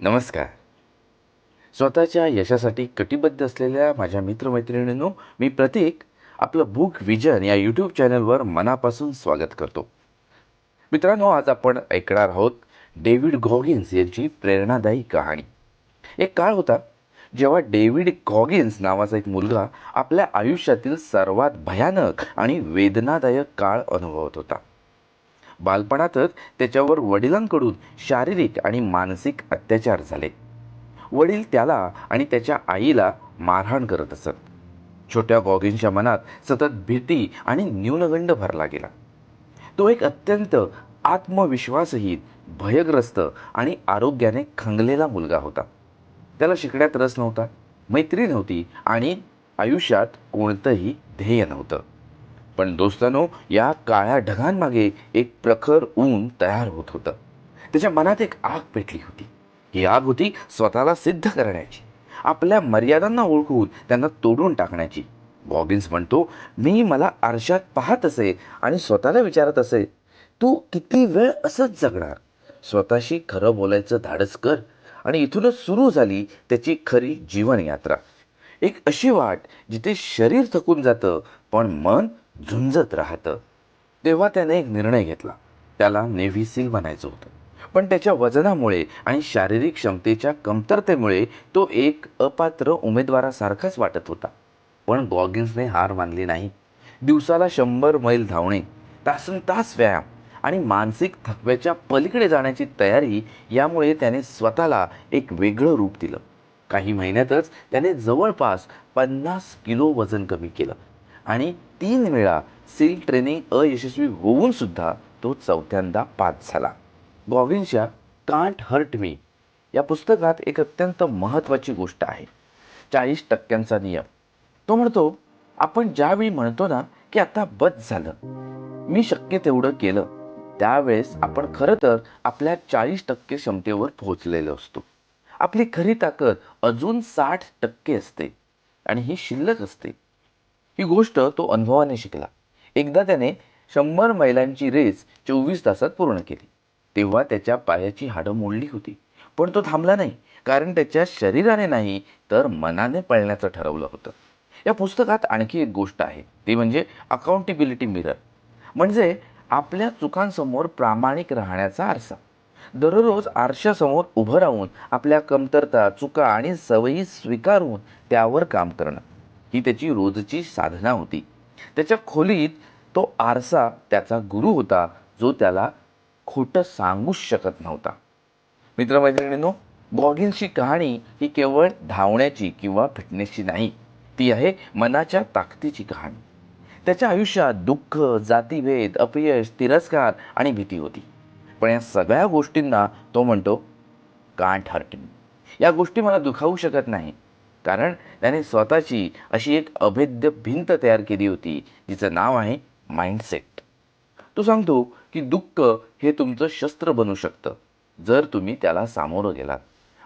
नमस्कार. स्वतःच्या यशासाठी कटिबद्ध असलेल्या माझ्या मित्रमैत्रिणींनो मी प्रतीक आपलं बुक विजन या यूट्यूब चॅनलवर मनापासून स्वागत करतो. मित्रांनो आज आपण ऐकणार आहोत डेव्हिड गॉगिन्स यांची प्रेरणादायी कहाणी. एक काळ होता जेव्हा डेव्हिड गॉगिन्स नावाचा एक मुलगा आपल्या आयुष्यातील सर्वात भयानक आणि वेदनादायक काळ अनुभवत होता. बालपणातच त्याच्यावर वडिलांकडून शारीरिक आणि मानसिक अत्याचार झाले. वडील त्याला आणि त्याच्या आईला मारहाण करत असत. छोट्या गॉगिनच्या मनात सतत भीती आणि न्यूनगंड भरला गेला. तो एक अत्यंत आत्मविश्वासहीन भयग्रस्त आणि आरोग्याने खंगलेला मुलगा होता. त्याला शिकण्यात रस नव्हता मैत्री नव्हती आणि आयुष्यात कोणतंही ध्येय नव्हतं. पण दोस्तानो या काळ्या ढगांमागे एक प्रखर ऊन तयार होत होतं. त्याच्या मनात एक आग पेटली होती. ही आग होती स्वतःला सिद्ध करण्याची. आपल्या मर्यादांना ओळखून त्यांना तोडून टाकण्याची. बॉगिन्स म्हणतो मी मला आरशात पाहत असे आणि स्वतःला विचारत असे. तू किती वेळ असंच जगणार? स्वतःशी खरं बोलायचं धाडस कर आणि इथूनच सुरू झाली त्याची खरी जीवनयात्रा. एक अशी वाट जिथे शरीर थकून जातं पण मन झुंजत राहतं. तेव्हा त्याने एक निर्णय घेतला. त्याला नेव्ही सील बनायचं होतं. पण त्याच्या वजनामुळे आणि शारीरिक क्षमतेच्या कमतरतेमुळे तो एक अपात्र उमेदवारासारखाच वाटत होता. पण गॉगिन्सने हार मानली नाही. दिवसाला शंभर मैल धावणे तासन तास व्यायाम आणि मानसिक थकव्याच्या पलीकडे जाण्याची तयारी यामुळे त्याने स्वतःला एक वेगळं रूप दिलं. काही महिन्यातच त्याने जवळपास पन्नास किलो वजन कमी केलं आणि तीन वेळा सील ट्रेनिंग अयशस्वी होऊन सुद्धा तो चौथ्यांदा पास झाला. गॉगिन्सच्या कांट हर्ट मी या पुस्तकात एक अत्यंत महत्त्वाची गोष्ट आहे. चाळीस टक्क्यांचा नियम. तो म्हणतो आपण ज्यावेळी म्हणतो ना की आता बस झालं. मी शक्य तेवढं केलं. त्यावेळेस आपण खरं तर आपल्या चाळीस टक्के क्षमतेवर पोहोचलेलो असतो. आपली खरी ताकद अजून साठ टक्के असते आणि ही शिल्लक असते. ही गोष्ट तो अनुभवाने शिकला. एकदा त्याने शंभर मैलांची रेस चोवीस तासात पूर्ण केली. तेव्हा त्याच्या पायाची हाडं मोडली होती. पण तो थांबला नाही कारण त्याच्या शरीराने नाही तर मनाने पळण्याचं ठरवलं होतं. या पुस्तकात आणखी एक गोष्ट आहे ती म्हणजे अकाउंटेबिलिटी मिरर म्हणजे आपल्या चुकांसमोर प्रामाणिक राहण्याचा आरसा. दररोज आरशासमोर उभं राहून आपल्या कमतरता चुका आणि सवयी स्वीकारून त्यावर काम करणं. ही त्याची रोजची साधना होती. त्याच्या खोलीत तो आरसा त्याचा गुरु होता जो त्याला खोटं सांगूच शकत नव्हता. मित्रमैत्रिणींनो गॉगिन्सची कहाणी ही केवळ धावण्याची किंवा फिटनेसची नाही ती आहे मनाच्या ताकदीची कहाणी. त्याच्या आयुष्यात दुःख जातीभेद अपयश तिरस्कार आणि भीती होती. पण या सगळ्या गोष्टींना तो म्हणतो कांट हर्ट या गोष्टी मला दुखावू शकत नाही कारण त्याने स्वतःची अशी एक अभेद्य भिंत तयार केली होती जिचं नाव आहे माइंडसेट तो सांगतो की दुःख हे तुमचं शस्त्र बनू शकतं जर तुम्ही त्याला सामोरं गेलात.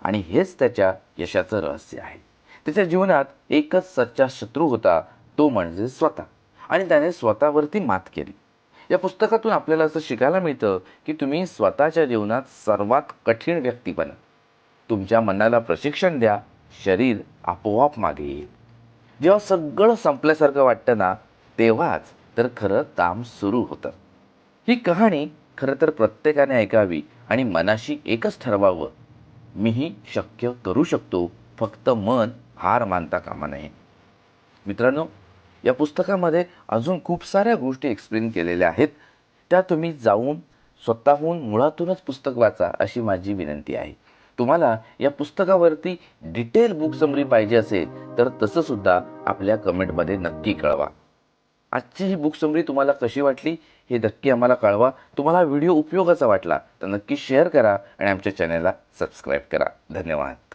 आणि हेच त्याच्या यशाचं रहस्य आहे. त्याच्या जीवनात एकच सच्चा शत्रू होता तो म्हणजे स्वतः. आणि त्याने स्वतःवरती मात केली. या पुस्तकातून आपल्याला असं शिकायला मिळतं की तुम्ही स्वतःच्या जीवनात सर्वात कठीण व्यक्ती बना. तुमच्या मनाला प्रशिक्षण द्या शरीर आपोआप मागे येईल. जेव्हा सगळं संपल्यासारखं वाटतं ना तेव्हाच तर खरं काम सुरू होतं. ही कहाणी खरं तर प्रत्येकाने ऐकावी आणि मनाशी एकच ठरवावं. मीही शक्य करू शकतो फक्त मन हार मानता कामा नये. मित्रांनो या पुस्तकामध्ये अजून खूप साऱ्या गोष्टी एक्सप्लेन केलेल्या आहेत. त्या तुम्ही जाऊन स्वतःहून मुळातूनच पुस्तक वाचा अशी माझी विनंती आहे. तुम्हाला या पुस्तकावरती डिटेल बुक समरी पाहिजे असेल तर तसं सुद्धा आपल्या कमेंटमध्ये नक्की कळवा. आजची ही बुक समरी तुम्हाला कशी वाटली हे नक्की आम्हाला कळवा. तुम्हाला व्हिडिओ उपयोगाचा वाटला तर नक्की शेअर करा आणि आमच्या चॅनलला सबस्क्राईब करा. धन्यवाद.